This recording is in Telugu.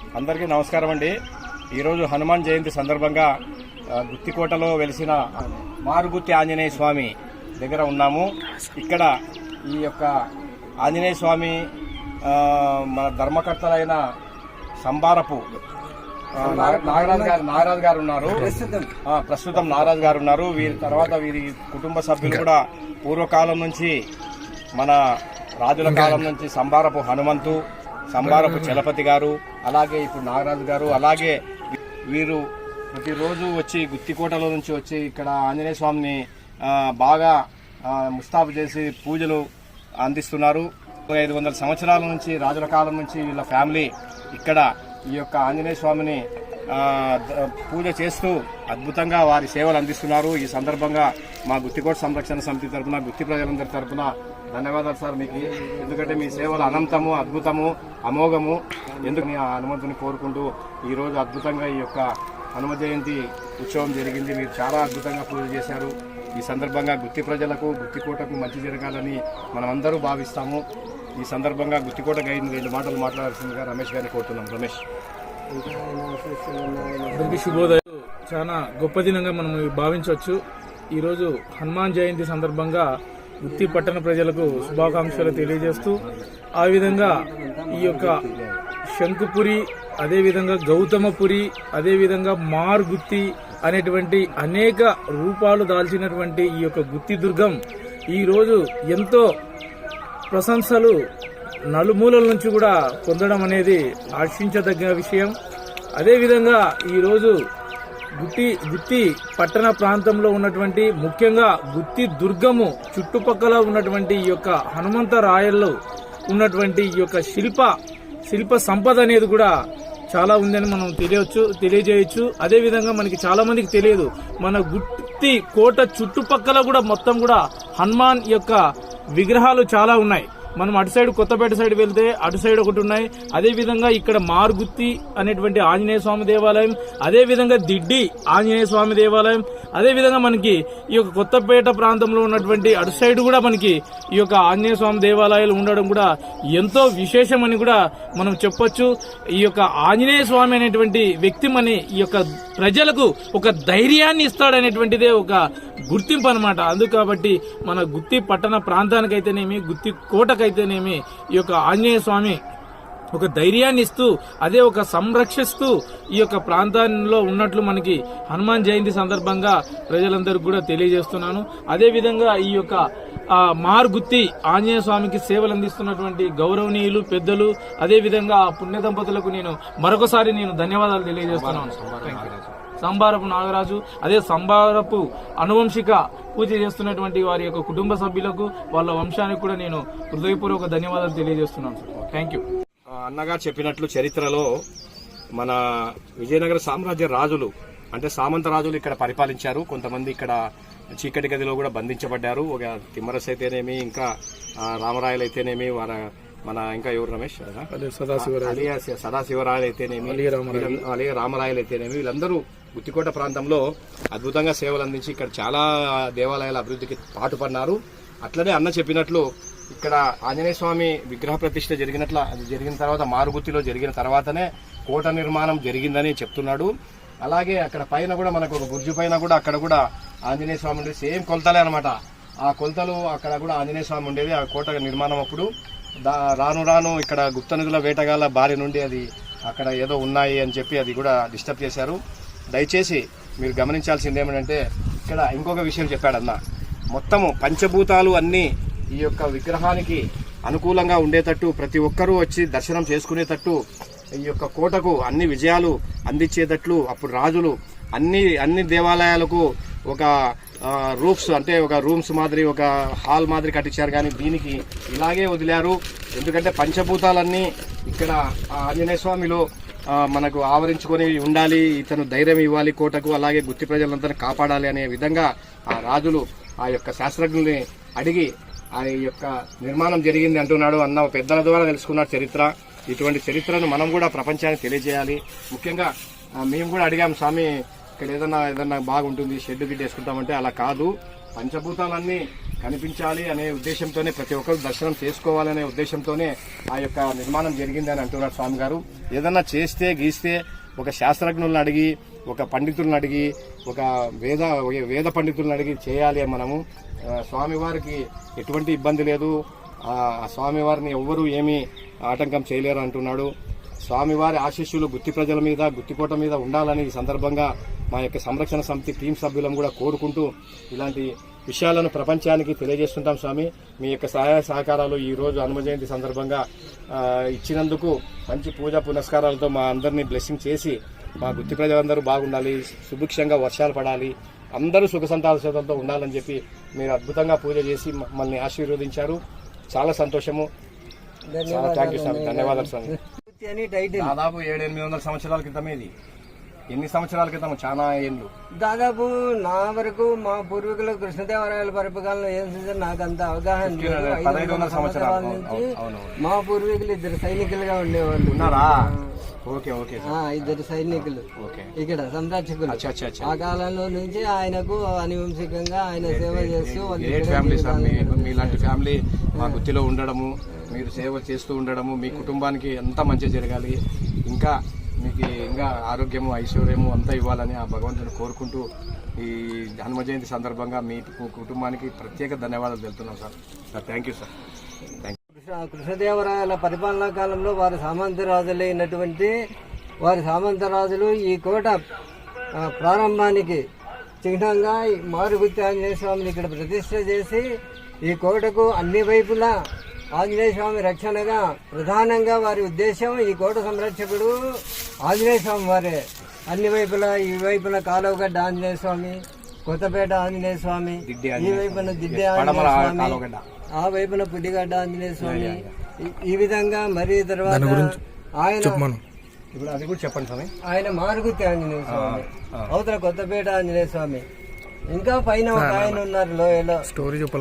అందరికీ నమస్కారం అండి. ఈరోజు హనుమాన్ జయంతి సందర్భంగా గుత్తికోటలో వెలిసిన మారుగుత్తి ఆంజనేయ స్వామి దగ్గర ఉన్నాము. ఇక్కడ ఈ యొక్క ఆంజనేయ స్వామి మన ధర్మకర్తలైన సంబారపు నాగరాజు గారు నాగరాజు గారు ఉన్నారు. ప్రస్తుతం. నాగరాజు గారు ఉన్నారు. వీరి తర్వాత వీరి కుటుంబ సభ్యులు కూడా పూర్వకాలం నుంచి మన రాజుల కాలం నుంచి సంబారపు హనుమంతు సంబారపు చలపతి గారు అలాగే ఇప్పుడు నాగరాజు గారు అలాగే వీరు ప్రతిరోజు వచ్చి గుత్తికోటలో నుంచి వచ్చి ఇక్కడ ఆంజనేయ స్వామిని బాగా ముస్తాబు చేసి పూజలు అందిస్తున్నారు. ఐదు వందల సంవత్సరాల నుంచి రాజుల కాలం నుంచి వీళ్ళ ఫ్యామిలీ ఇక్కడ ఈ యొక్క ఆంజనేయ స్వామిని పూజ చేస్తూ అద్భుతంగా వారి సేవలు అందిస్తున్నారు. ఈ సందర్భంగా మా గుత్తికోట సంరక్షణ సమితి తరఫున గుత్తి ప్రజలందరి తరపున ధన్యవాదాలు సార్ మీకు. ఎందుకంటే మీ సేవలు అనంతము అద్భుతము అమోఘము. ఎందుకు మీ ఆ హనుమంతుని కోరుకుంటూ ఈరోజు అద్భుతంగా ఈ యొక్క హనుమ జయంతి ఉత్సవం జరిగింది. మీరు చాలా అద్భుతంగా పూజ చేశారు. ఈ సందర్భంగా గుత్తి ప్రజలకు గుత్తికోటకు మంచి జరగాలని మనమందరూ భావిస్తాము. ఈ సందర్భంగా గుత్తికోట గైడ్ రెండు మాటలు మాట్లాడాల్సిందిగా రమేష్ గారిని కోరుతున్నాం. రమేష్. అందరికీ శుభోదయం. చాలా గొప్ప దినంగా మనం భావించవచ్చు. ఈరోజు హనుమాన్ జయంతి సందర్భంగా గుత్తి పట్టణ ప్రజలకు శుభాకాంక్షలు తెలియజేస్తూ ఆ విధంగా ఈ యొక్క శంకుపురి అదేవిధంగా గౌతమపురి అదేవిధంగా మార్గుత్తి అనేటువంటి అనేక రూపాలు దాల్చినటువంటి ఈ యొక్క గుత్తి దుర్గం ఈరోజు ఎంతో ప్రశంసలు నలుమూలల నుంచి కూడా పొందడం అనేది ఆశించదగిన విషయం. అదేవిధంగా ఈరోజు గుత్తి గుత్తి పట్టణ ప్రాంతంలో ఉన్నటువంటి ముఖ్యంగా గుత్తి దుర్గము చుట్టుపక్కల ఉన్నటువంటి ఈ యొక్క హనుమంత రాయల్లో ఉన్నటువంటి ఈ యొక్క శిల్ప శిల్ప సంపద అనేది కూడా చాలా ఉందని మనం తెలియవచ్చు తెలియజేయచ్చు. అదే విధంగా మనకి చాలా మందికి తెలియదు మన గుత్తి కోట చుట్టుపక్కల కూడా మొత్తం కూడా హనుమాన్ యొక్క విగ్రహాలు చాలా ఉన్నాయి. మనం అటు సైడ్ కొత్తపేట సైడ్ వెళ్తే అటు సైడ్ ఒకటి ఉన్నాయి. అదే విధంగా ఇక్కడ మార్గుత్తి అనేటువంటి ఆంజనేయ స్వామి దేవాలయం అదే విధంగా దిడ్డి ఆంజనేయ స్వామి దేవాలయం అదే విధంగా మనకి ఈ యొక్క కొత్తపేట ప్రాంతంలో ఉన్నటువంటి అటు సైడ్ కూడా మనకి ఈ యొక్క ఆంజనేయ స్వామి దేవాలయాలు ఉండడం కూడా ఎంతో విశేషమని కూడా మనం చెప్పొచ్చు. ఈ యొక్క ఆంజనేయ స్వామి అనేటువంటి వ్యక్తి మన ఈ యొక్క ప్రజలకు ఒక ధైర్యాన్ని ఇస్తాడనేటువంటిదే ఒక గుర్తింపు అనమాట అందుకు కాబట్టి మన గుత్తి పట్టణ ప్రాంతానికైతేనేమి గుత్తి కోట కోటకైతేనేమి ఈ యొక్క ఆంజనేయ స్వామి ఒక ధైర్యాన్ని ఇస్తూ అదే ఒక సంరక్షిస్తూ ఈ యొక్క ప్రాంతంలో ఉన్నట్లు మనకి హనుమాన్ జయంతి సందర్భంగా ప్రజలందరికీ కూడా తెలియజేస్తున్నాను. అదే విధంగా ఈ యొక్క మార్గుత్తి ఆంజనేయ స్వామికి సేవలు అందిస్తున్నటువంటి గౌరవనీయులు పెద్దలు అదే విధంగా ఆ పుణ్య దంపతులకు నేను మరొకసారి నేను ధన్యవాదాలు తెలియజేస్తున్నాను. సంబారపు నాగరాజు అదే సంబారపు అనువంశిక పూజ చేస్తున్నటువంటి వారి యొక్క కుటుంబ సభ్యులకు వాళ్ళ వంశానికి కూడా నేను హృదయపూర్వక ధన్యవాదాలు తెలియజేస్తున్నాను థ్యాంక్ యూ అన్నగారు చెప్పినట్లు చరిత్రలో మన విజయనగర సామ్రాజ్య రాజులు అంటే సామంత రాజులు ఇక్కడ పరిపాలించారు. కొంతమంది ఇక్కడ చీకటి గదిలో కూడా బంధించబడ్డారు. ఒక తిమ్మరస్ అయితేనేమి ఇంకా రామరాయలు అయితేనేమి వార మన ఇంకా ఎవరు రమేష్? అలియా సదాశివరాయలు. అయితేనేమి అలియ రామరాయలు అయితేనేమి వీళ్ళందరూ గుత్తికోట ప్రాంతంలో అద్భుతంగా సేవలు అందించి ఇక్కడ చాలా దేవాలయాల అభివృద్ధికి పాటుపడినారు. అట్లనే అన్న చెప్పినట్లు ఇక్కడ ఆంజనేయ స్వామి విగ్రహ ప్రతిష్ఠ జరిగినట్ల అది జరిగిన తర్వాత మారుగుత్తిలో జరిగిన తర్వాతనే కోట నిర్మాణం జరిగిందని చెప్తున్నాడు. అలాగే అక్కడ పైన కూడా మనకు ఒక గుర్జు పైన కూడా అక్కడ కూడా ఆంజనేయ స్వామి ఉండేది సేమ్ కొలతలే అనమాట ఆ కొలతలు అక్కడ కూడా ఆంజనేయ స్వామి ఉండేది ఆ కోట నిర్మాణం అప్పుడు. దా రాను రాను ఇక్కడ గుప్తనుగుల వేటగాళ్ళ బారి నుండి అది అక్కడ ఏదో ఉన్నాయి అని చెప్పి అది కూడా డిస్టర్బ్ చేశారు. దయచేసి మీరు గమనించాల్సింది ఏమిటంటే ఇక్కడ ఇంకొక విషయం చెప్పాడన్న. మొత్తము పంచభూతాలు అన్నీ ఈ యొక్క విగ్రహానికి అనుకూలంగా ఉండేటట్టు ప్రతి ఒక్కరూ వచ్చి దర్శనం చేసుకునేటట్టు ఈ యొక్క కోటకు అన్ని విజయాలు అందించేటట్లు అప్పుడు రాజులు అన్ని అన్ని దేవాలయాలకు ఒక రూఫ్స్ అంటే ఒక రూమ్స్ మాదిరి ఒక హాల్ మాదిరి కట్టించారు. కానీ దీనికి ఇలాగే వదిలారు. ఎందుకంటే పంచభూతాలన్నీ ఇక్కడ ఆంజనేయ స్వామిలో మనకు ఆవరించుకొని ఉండాలి ఇతను ధైర్యం ఇవ్వాలి కోటకు అలాగే గుత్తి ప్రజలందరినీ కాపాడాలి అనే విధంగా ఆ రాజులు ఆ యొక్క శాస్త్రజ్ఞుల్ని అడిగి ఆ యొక్క నిర్మాణం జరిగింది అంటున్నాడు అన్న పెద్దల ద్వారా తెలుసుకున్నాడు చరిత్ర. ఇటువంటి చరిత్రను మనం కూడా ప్రపంచానికి తెలియజేయాలి. ముఖ్యంగా మేము కూడా అడిగాం స్వామి ఇక్కడ ఏదన్నా ఏదన్నా బాగుంటుంది షెడ్ గిడ్డ వేసుకుంటామంటే అలా కాదు. పంచభూతాలన్నీ కనిపించాలి అనే ఉద్దేశంతోనే ప్రతి ఒక్కరు దర్శనం చేసుకోవాలనే ఉద్దేశంతోనే ఆ యొక్క నిర్మాణం జరిగిందని అంటున్నారు స్వామి గారు ఏదన్నా చేస్తే గీస్తే ఒక శాస్త్రజ్ఞులను అడిగి ఒక పండితులను అడిగి ఒక వేద వేద పండితులను అడిగి చేయాలి మనము. స్వామివారికి ఎటువంటి ఇబ్బంది లేదు. స్వామివారిని ఎవ్వరూ ఏమీ ఆటంకం చేయలేరు అంటున్నాడు. స్వామివారి ఆశీస్సులు గుత్తి ప్రజల మీద గుత్తికోట మీద ఉండాలని ఈ సందర్భంగా మా యొక్క సంరక్షణ సమితి టీం సభ్యులను కూడా కోరుకుంటూ ఇలాంటి విషయాలను ప్రపంచానికి తెలియజేస్తుంటాం స్వామి. మీ యొక్క సహాయ సహకారాలు ఈ రోజు హనుమ జయంతి సందర్భంగా ఇచ్చినందుకు మంచి పూజా పునస్కారాలతో మా అందరినీ బ్లెస్సింగ్ చేసి మా గుత్తి ప్రజలందరూ బాగుండాలి సుభిక్షంగా వర్షాలు పడాలి అందరూ సుఖ సంతాలతో ఉండాలని చెప్పి మీరు అద్భుతంగా పూజ చేసి మమ్మల్ని ఆశీర్వదించారు. చాలా సంతోషము. చాలా థ్యాంక్ యూ స్వామి. ధన్యవాదాలు స్వామి. దాదాపు ఏడు ఎనిమిది వందల సంవత్సరాల క్రితమే ఇది. ఎన్ని సంవత్సరాల క్రితం? చాలా ఏళ్ళు దాదాపు నా వరకు మా పూర్వీకులు కృష్ణదేవరాయల పరిపాలన ఏం చేశారు నాకు అంత అవగాహన పదహైదు వందల సంవత్సరాలు నుంచి మా పూర్వీకులు ఇద్దరు సైనికులుగా ఉండేవాళ్ళు. ఉన్నారా? ఓకే ఓకే ఆ, ఇద్దరు సైనికులు. ఓకే. ఇక్కడ సంరక్షకులు. ఆ కాలంలో నుంచి ఆయనకు అనువంశికంగా ఆయన సేవ చేస్తూ సార్? మీలాంటి ఫ్యామిలీ మా గుత్తిలో ఉండడము మీరు సేవ చేస్తూ ఉండడము మీ కుటుంబానికి ఎంత మంచి జరగాలి? ఇంకా మీకు ఇంకా ఆరోగ్యము ఐశ్వర్యము అంతా ఇవ్వాలని ఆ భగవంతుని కోరుకుంటూ ఈ హనుమ జయంతి సందర్భంగా మీ కుటుంబానికి ప్రత్యేక ధన్యవాదాలు తెలుపుతున్నాం sir. Sir thank you sir thank కృష్ణదేవరాయల పరిపాలనా కాలంలో వారి సామంతరాజులైనటువంటి వారి సామంతరాజులు ఈ కోట ప్రారంభానికి చిహ్నంగా ఈ మారుగుత్తి ఆంజనేయ స్వామిని ఇక్కడ ప్రతిష్ట చేసి ఈ కోటకు అన్ని వైపులా ఆంజనేయ స్వామి రక్షణగా ప్రధానంగా వారి ఉద్దేశం ఈ కోట సంరక్షకుడు ఆంజనేయ స్వామి వారే. అన్ని వైపులా ఈ వైపున కాలువగడ్డ ఆంజనేయ స్వామి కొత్తపేట ఆంజనేయ స్వామి దిడ్డి ఈ వైపున దిద్దే పడమల ఆంజనేయ స్వామి కాలువగడ్డ. ఆ వైపున పుట్టిగడ్డ ఆంజనేయ స్వామి ఈ- విధంగా మరి తర్వాత ఆయన ఇప్పుడు అది కూడా చెప్పండి స్వామి. ఆయన మారుగుత్తి ఆంజనేయ స్వామి అవతల కొత్తపేట ఆంజనేయ స్వామి ఇంకా పైన ఒక ఆయన ఉన్నారు లోయలో. స్టోరీ చెప్పాలి